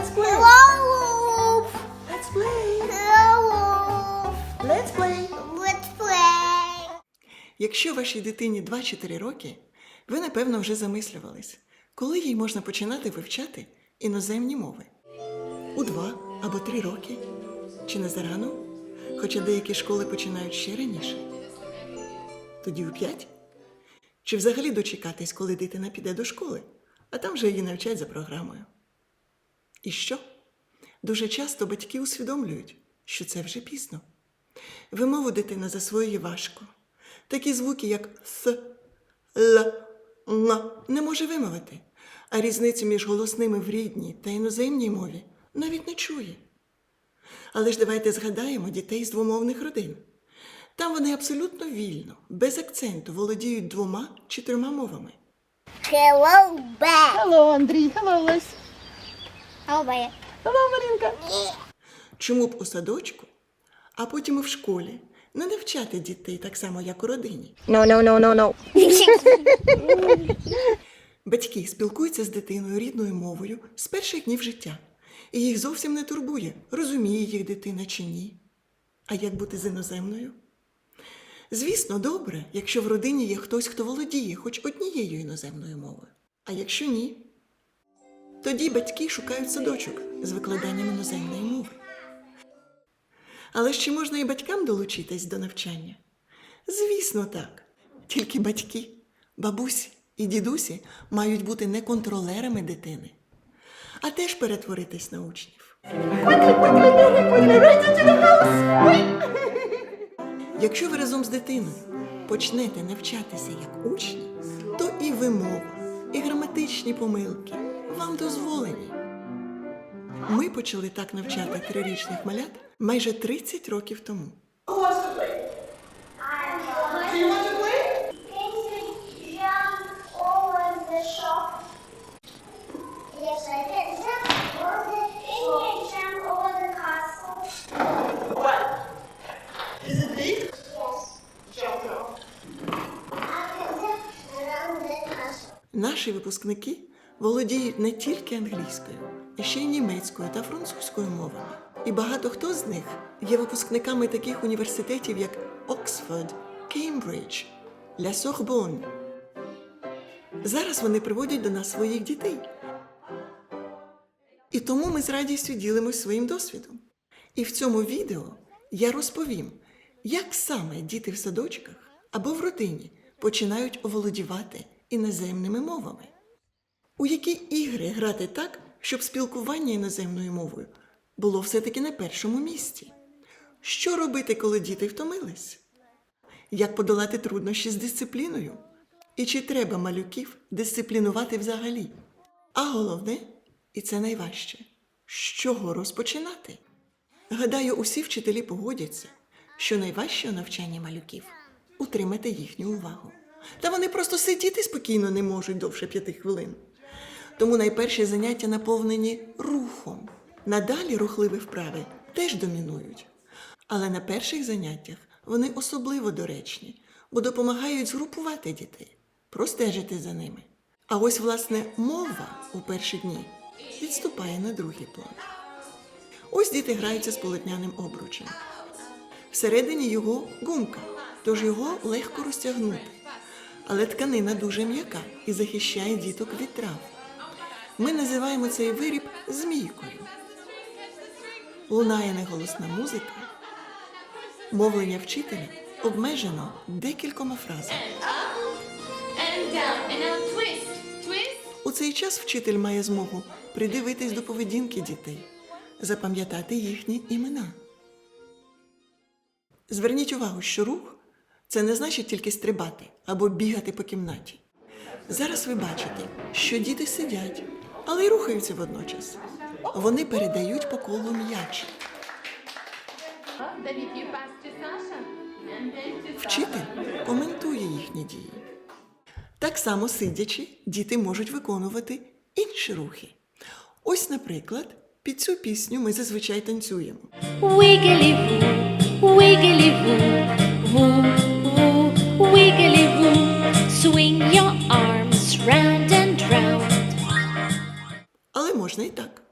Let's play. Hello. Let's play. Hello. Let's play. Let's play. Якщо вашій дитині 2-4 роки, ви напевно вже замислювались, коли їй можна починати вивчати іноземні мови. У 2 або 3 роки? Чи не зарано? Хоча деякі школи починають ще раніше. Тоді у 5? Чи взагалі дочекатись, коли дитина піде до школи, а там вже її навчать за програмою. І що? Дуже часто батьки усвідомлюють, що це вже пізно. Вимову дитина засвоює важко. Такі звуки, як с, л, н, не може вимовити, а різницю між голосними в рідній та іноземній мові навіть не чує. Але ж давайте згадаємо дітей з двомовних родин. Там вони абсолютно вільно, без акценту володіють двома чи трьома мовами. Hello. Hello, Андрій. Hello, Лесь. Back. Hello, Марінка. Чому б у садочку, а потім і в школі не навчати дітей так само, як у родині? No, no, no, no, no. Батьки спілкуються з дитиною рідною мовою з перших днів життя, і їх зовсім не турбує, розуміє їх дитина чи ні. А як бути з іноземною? Звісно, добре, якщо в родині є хтось, хто володіє хоч однією іноземною мовою. А якщо ні, тоді батьки шукають садочок з викладанням іноземної мови. Але чи можна і батькам долучитись до навчання? Звісно, так. Тільки батьки, бабусі і дідусі мають бути не контролерами дитини, а теж перетворитись на учнів. Якщо ви разом з дитиною почнете навчатися як учні, то і вимова, і граматичні помилки вам дозволені. Ми почали так навчати трирічних малят майже 30 років тому. Наші випускники володіють не тільки англійською, а ще й німецькою та французькою мовами. І багато хто з них є випускниками таких університетів, як Оксфорд, Кеймбридж, Ля Сорбонн. Зараз вони приводять до нас своїх дітей. І тому ми з радістю ділимось своїм досвідом. І в цьому відео я розповім, як саме діти в садочках або в родині починають оволодівати іноземними мовами. У які ігри грати так, щоб спілкування іноземною мовою було все-таки на першому місці? Що робити, коли діти втомились? Як подолати труднощі з дисципліною? І чи треба малюків дисциплінувати взагалі? А головне, і це найважче, з чого розпочинати? Гадаю, усі вчителі погодяться, що найважче у навчанні малюків утримати їхню увагу. Та вони просто сидіти спокійно не можуть довше п'яти хвилин. Тому найперші заняття наповнені рухом. Надалі рухливі вправи теж домінують. Але на перших заняттях вони особливо доречні, бо допомагають згрупувати дітей, простежити за ними. А ось, власне, мова у перші дні відступає на другий план. Ось діти граються з полотняним обручем. Всередині його гумка, тож його легко розтягнути. Але тканина дуже м'яка і захищає діток від трав. Ми називаємо цей виріб змійкою. Лунає неголосна музика. Мовлення вчителя обмежено декількома фразами. У цей час вчитель має змогу придивитись до поведінки дітей, запам'ятати їхні імена. Зверніть увагу, що рух це не значить тільки стрибати або бігати по кімнаті. Зараз ви бачите, що діти сидять, але й рухаються водночас. Вони передають по колу м'яч. Вчитель коментує їхні дії. Так само сидячи, діти можуть виконувати інші рухи. Ось, наприклад, під цю пісню ми зазвичай танцюємо. Wiggly woo, wiggly можна і так.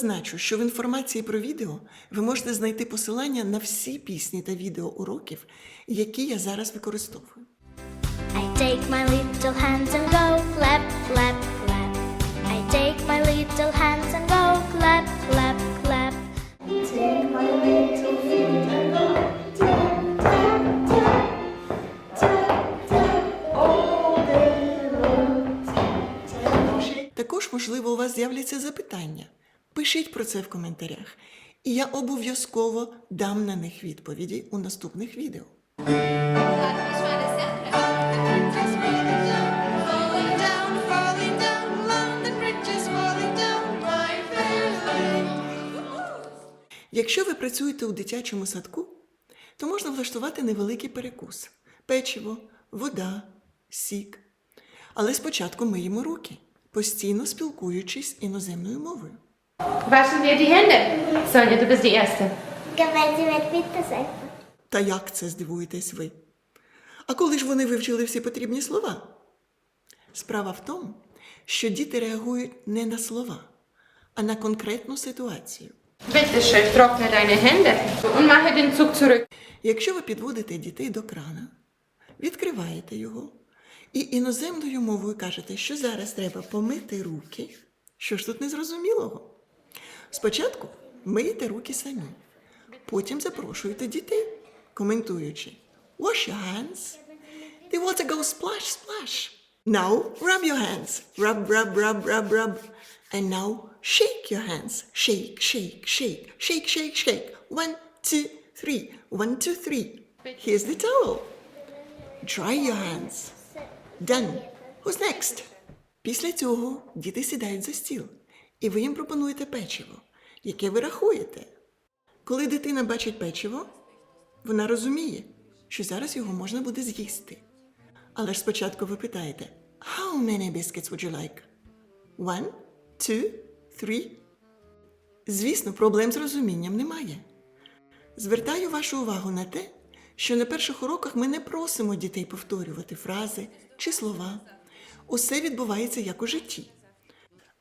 Зазначу, що в інформації про відео ви можете знайти посилання на всі пісні та відео уроків, які я зараз використовую. I take my little hands and go clap, clap, clap. I take my little hands and go clap, clap, clap. Take my little feet and go tap, tap, tap, tap, tap, all day long. Також, можливо, у вас з'являться запитання. Пишіть про це в коментарях, і я обов'язково дам на них відповіді у наступних відео. Якщо ви працюєте у дитячому садку, то можна влаштувати невеликий перекус: печиво, вода, сік. Але спочатку миємо руки, постійно спілкуючись іноземною мовою. Waschen wir die Hände. Sonja, du bist die Erste. Gemeinsam bitte sein. Та як це здивуєтесь ви? А коли ж вони вивчили всі потрібні слова? Справа в тому, що діти реагують не на слова, а на конкретну ситуацію. Bitte schön, trockne deine Hände und mache den Zug zurück. Якщо ви підводите дітей до крана, відкриваєте його і іноземною мовою кажете, що зараз треба помити руки, що ж тут незрозумілого? Спочатку миєте руки самі, потім запрошуєте дітей, коментуючи Wash your hands. The water goes splash, splash. Now rub your hands. Rub, rub, rub, rub, rub. And now shake your hands. Shake, shake, shake, shake, shake, shake. One, two, three. One, two, three. Here's the towel. Dry your hands. Done. Who's next? Після цього діти сідають за стіл, і ви їм пропонуєте печиво, яке ви рахуєте. Коли дитина бачить печиво, вона розуміє, що зараз його можна буде з'їсти. Але ж спочатку ви питаєте: How many biscuits would you like? One, two, three? Звісно, проблем з розумінням немає. Звертаю вашу увагу на те, що на перших уроках ми не просимо дітей повторювати фрази чи слова. Усе відбувається як у житті.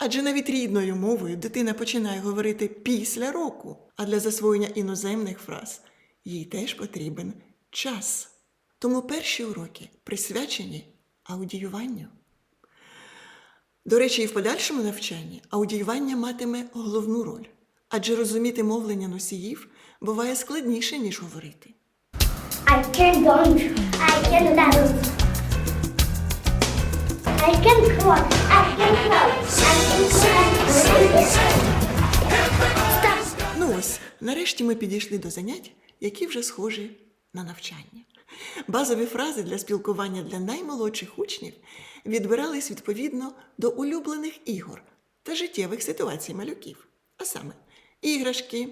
Адже навіть рідною мовою дитина починає говорити після року, а для засвоєння іноземних фраз їй теж потрібен час. Тому перші уроки присвячені аудіюванню. До речі, і в подальшому навчанні аудіювання матиме головну роль, адже розуміти мовлення носіїв буває складніше, ніж говорити. I can dance. I can dance. I can crawl. I can crawl. I can crawl. Ну ось, нарешті ми підійшли до занять, які вже схожі на навчання. Базові фрази для спілкування для наймолодших учнів відбирались відповідно до улюблених ігор та життєвих ситуацій малюків, а саме іграшки,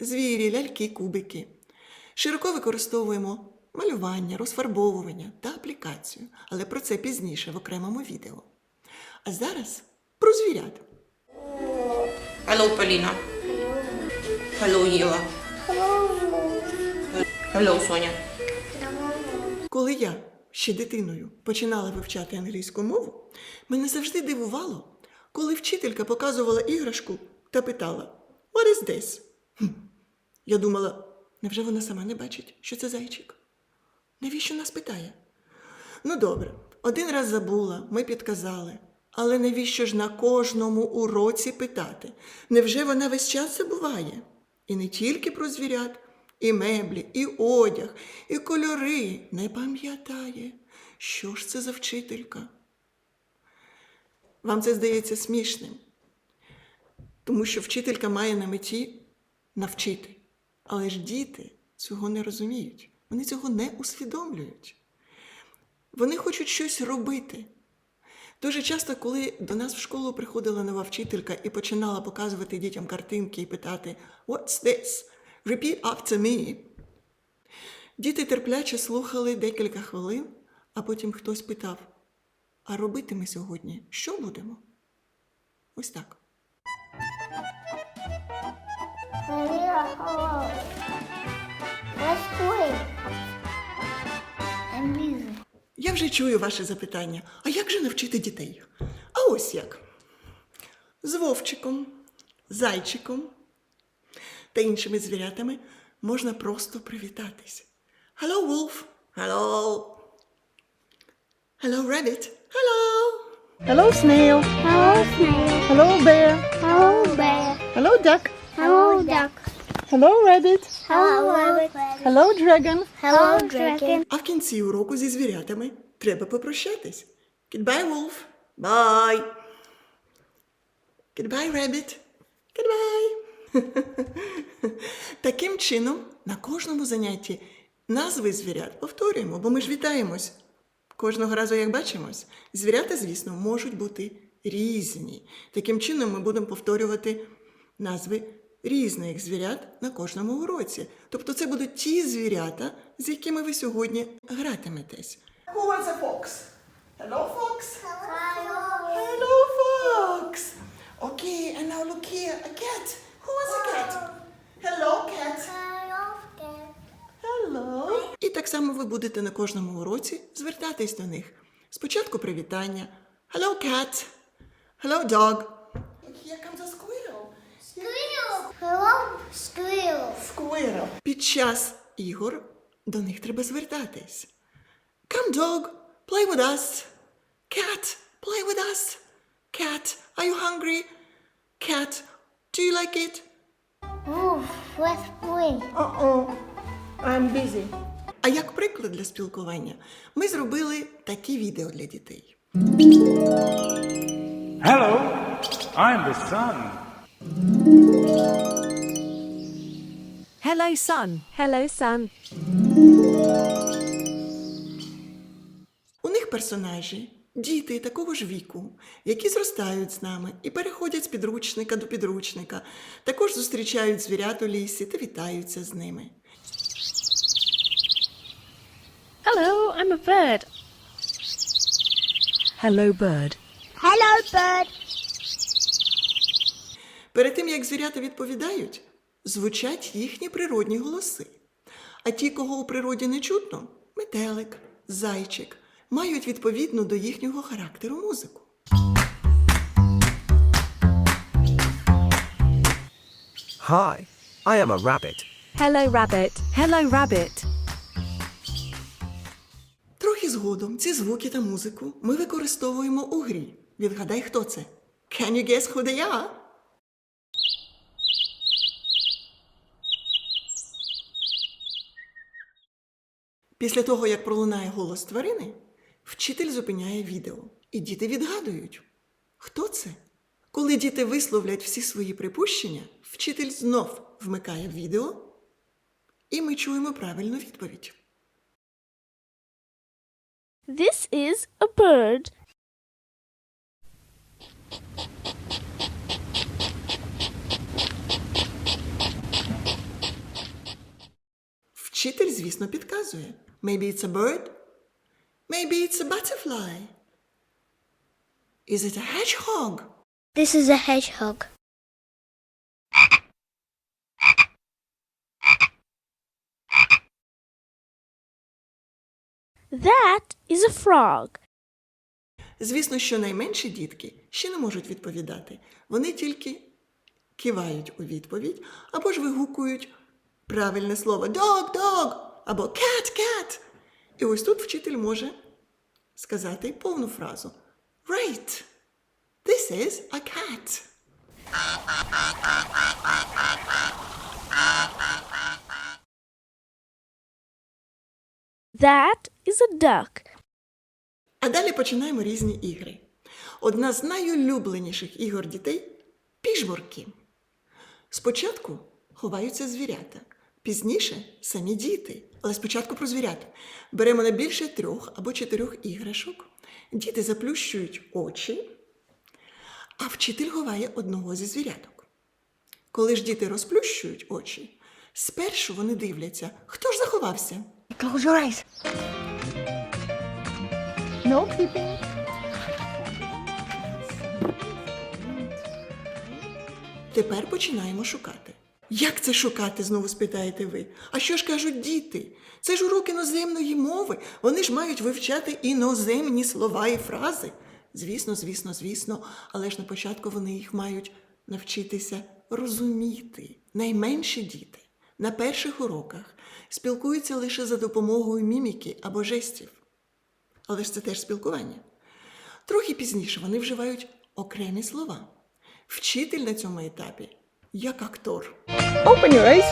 звірі, ляльки, кубики. Широко використовуємо малювання, розфарбовування та аплікацію, але про це пізніше в окремому відео. А зараз про звірят. Hello, Поліна. Hello, Єва. Hello, Соня. Коли я ще дитиною починала вивчати англійську мову, мене завжди дивувало, коли вчителька показувала іграшку та питала What is this? Я думала, невже вона сама не бачить, що це зайчик? Навіщо нас питає? Ну добре, один раз забула, ми підказали. Але навіщо ж на кожному уроці питати? Невже вона весь час забуває? І не тільки про звірят, і меблі, і одяг, і кольори не пам'ятає. Що ж це за вчителька? Вам це здається смішним, тому що вчителька має на меті навчити. Але ж діти цього не розуміють, вони цього не усвідомлюють. Вони хочуть щось робити. Дуже часто, коли до нас в школу приходила нова вчителька і починала показувати дітям картинки і питати What's this? Repeat after me. Діти терпляче слухали декілька хвилин, а потім хтось питав: А робити ми сьогодні що будемо? Ось так. Я вже чую ваше запитання. А як же навчити дітей? А ось як. З вовчиком, зайчиком та іншими звірятами можна просто привітатись. Hello, wolf. Hello. Hello, rabbit. Hello. Hello, snail. Hello, snail. Hello, bear. Hello, bear. Hello, duck. Hello, duck. Hello, rabbit. Hello, rabbit. Hello, dragon. Hello, dragon. А в кінці уроку зі звірятами треба попрощатись. Goodbye, wolf. Bye. Goodbye, rabbit. Goodbye. Таким чином, на кожному занятті назви звірят повторюємо, бо ми ж вітаємось. Кожного разу, як бачимось, звірята, звісно, можуть бути різні. Таким чином, ми будемо повторювати назви різних звірят на кожному уроці. Тобто це будуть ті звірята, з якими ви сьогодні гратиметесь. Who was a fox? Hello, fox. Hello, fox. Okay, and now look here, a cat. Who was a cat? Hello, cat. Hello. І так само ви будете на кожному уроці звертатись до них. Спочатку привітання. Hello, cat. Hello, dog. Here comes a squirrel. Hello, squirrel. Squirrel. Під час ігор до них треба звертатись. Come, dog, play with us. Cat, play with us. Cat, are you hungry? Cat, do you like it? Wolf, let's play. Uh-oh. I'm busy. А як приклад для спілкування, ми зробили такі відео для дітей. Hello, I'm the sun. Hello, sun. Hello, sun. У них персонажі, діти такого ж віку, які зростають з нами і переходять з підручника до підручника, також зустрічають звірят у лісі та вітаються з ними. Hello, I'm a bird. Hello, bird. Hello, bird. Перед тим, як звірята відповідають, звучать їхні природні голоси. А ті, кого у природі не чутно, метелик, зайчик, мають відповідну до їхнього характеру музику. Hi, I am a rabbit. Hello, rabbit. Hello, rabbit. Трохи згодом ці звуки та музику ми використовуємо у грі. Відгадай, хто це? Can you guess who they are? Після того, як пролунає голос тварини, вчитель зупиняє відео, і діти відгадують. Хто це? Коли діти висловлять всі свої припущення, вчитель знов вмикає відео, і ми чуємо правильну відповідь. This is a bird. Вчитель, звісно, підказує. Maybe it's a bird. Maybe it's a butterfly. Is it a hedgehog? This is a hedgehog. That is a frog. Звісно, що найменші дітки ще не можуть відповідати. Вони тільки кивають у відповідь або ж вигукують правильне слово dog, dog або cat, cat. І ось тут вчитель може сказати повну фразу. Right. This is a cat. That is a duck. А далі починаємо різні ігри. Одна з найулюбленіших ігор дітей піжмурки. Спочатку ховаються звірята, пізніше самі діти, Але спочатку про звірят. Беремо не більше трьох або чотирьох іграшок. Діти заплющують очі, а вчитель ховає одного зі звіряток. Коли ж діти розплющують очі, спершу вони дивляться, хто ж заховався. Close your eyes. No peeping. Тепер починаємо шукати. Як це шукати? знову спитаєте ви. А що ж кажуть діти? Це ж урок іноземної мови. Вони ж мають вивчати іноземні слова і фрази. Звісно, звісно, звісно, але ж на початку вони їх мають навчитися розуміти. Найменші діти на перших уроках спілкуються лише за допомогою міміки або жестів. Але ж це теж спілкування. Трохи пізніше вони вживають окремі слова. Вчитель на цьому етапі як актор. Open your eyes.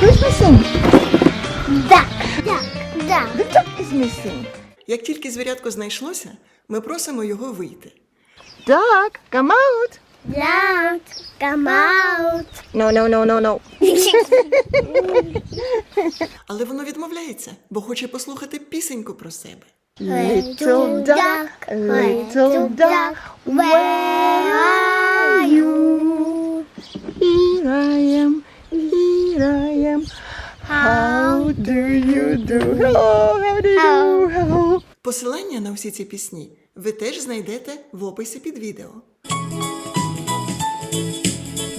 Who's missing? Duck, duck, duck. The duck is missing. Як тільки звірятко знайшлося, ми просимо його вийти. Duck, come out. Duck, come out. No, no, no, no, no. Але воно відмовляється, бо хоче послухати пісеньку про себе. Little duck, little duck, where are you? Here I am, here I am. How do you do? Hello, how do you do? Hello. Посилання на всі ці пісні ви теж знайдете в описі під відео.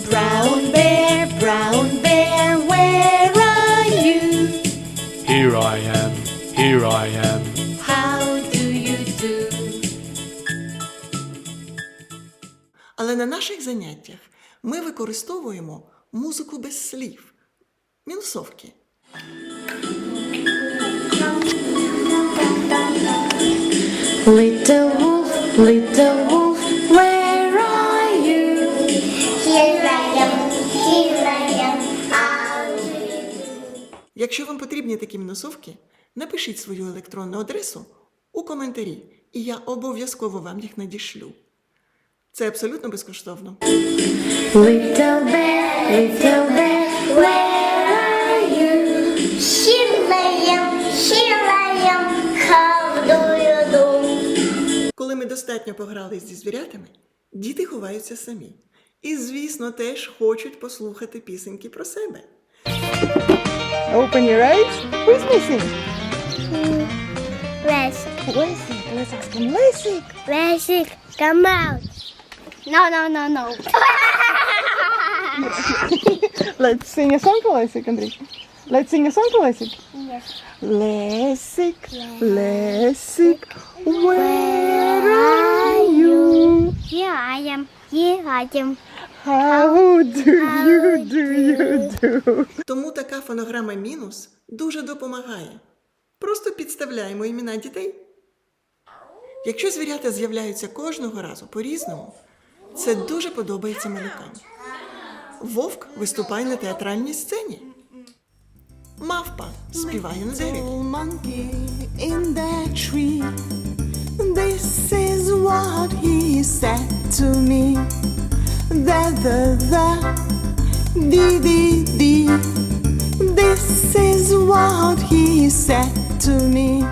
Brown bear, brown bear, where are you? Here I am, here I am. How do you do? Але на наших заняттях ми використовуємо музику без слів, мінусовки. Little wolf, little wolf, where are you? Here I am, here I am. You Якщо вам потрібні такі мінусовки, напишіть свою електронну адресу у коментарі, і я обов'язково вам їх надішлю. Це абсолютно безкоштовно. Little bear, little bear, where are you? Here I достатньо пограли зі звірятами, діти ховаються самі. І, звісно, теж хочуть послухати пісеньки про себе. Open your eyes. Who's missing? Ask him. Lessig. Lesik, come out. No, no, no, no. Let's sing a song for Lessig, Andrei. Let's sing a song for Lessig. Yes. Lessig, Lessig, where are you? Here I am, here I am. How do you do you do? Тому така фонограма мінус дуже допомагає. Просто підставляємо імена дітей. Якщо звірята з'являються кожного разу по-різному, це дуже подобається малюкам. Вовк виступає на театральній сцені. Мавпа співає на дереві. in the tree. This is what he said to me. The the the dee dee dee. This is what he said to me.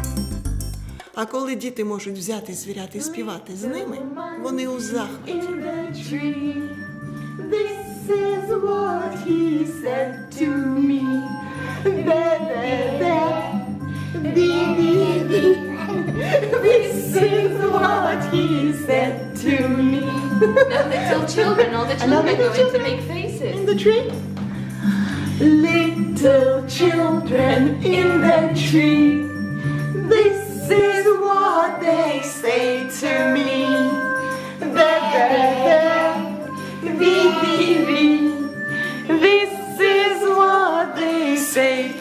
А коли діти можуть взяти звірят і співати з ними, вони у захваті. This is what he said to me. This is what he said to me. The little children, all the children little going to make faces. In the tree. Little children in the tree. This is what they say to me. The, the, the,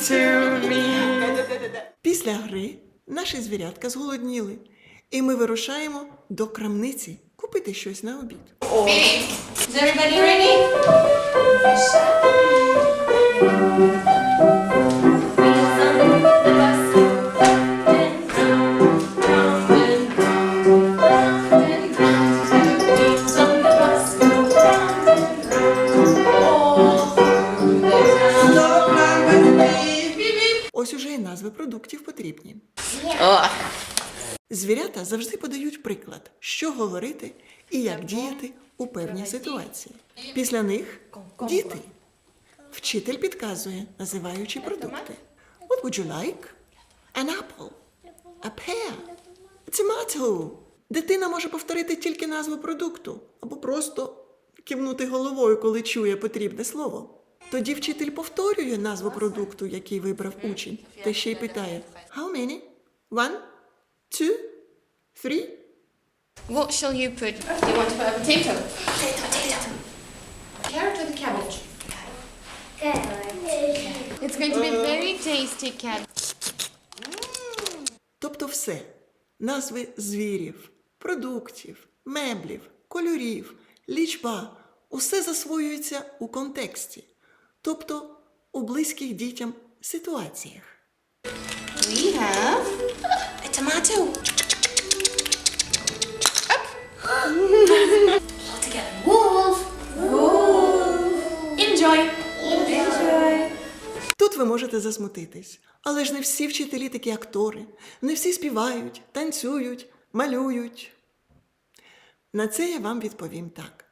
to me. Після гри наші звірятка зголодніли, і ми вирушаємо до крамниці купити щось на обід. Is everybody ready? Звірята завжди подають приклад, що говорити і як діяти у певній ситуації. Після них діти. Вчитель підказує, називаючи продукти. What would you like? An apple. A pear. Tomato. Дитина може повторити тільки назву продукту або просто кивнути головою, коли чує потрібне слово. Тоді вчитель повторює назву продукту, який вибрав учень, та ще й питає How many? One? Two? Three? what shall you put? Do you want to put a potato? Potato, potato. Carrot or the cabbage? Carrot. It's going to be very tasty cabbage. Тобто все. Назви звірів, продуктів, меблів, кольорів, лічба усе засвоюється у контексті, тобто у близьких дітям ситуаціях. We have a tomato. Wolf. Enjoy. Enjoy. Тут ви можете засмутитись, але ж не всі вчителі такі актори, не всі співають, танцюють, малюють. На це я вам відповім так: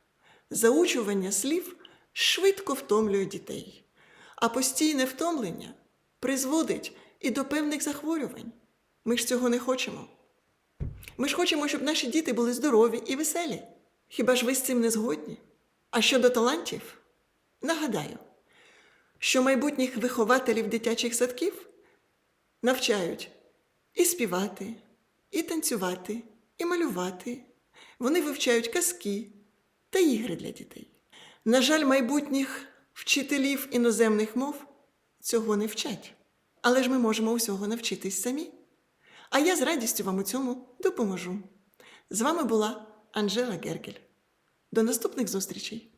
заучування слів швидко втомлює дітей, а постійне втомлення призводить і до певних захворювань. Ми ж цього не хочемо. Ми ж хочемо, щоб наші діти були здорові і веселі. Хіба ж ви з цим не згодні? А щодо талантів, нагадаю, що майбутніх вихователів дитячих садків навчають і співати, і танцювати, і малювати. Вони вивчають казки та ігри для дітей. На жаль, майбутніх вчителів іноземних мов цього не вчать. Але ж ми можемо усього навчитись самі. А я з радістю вам у цьому допоможу. З вами була Анжела Гергель. До наступних зустрічей!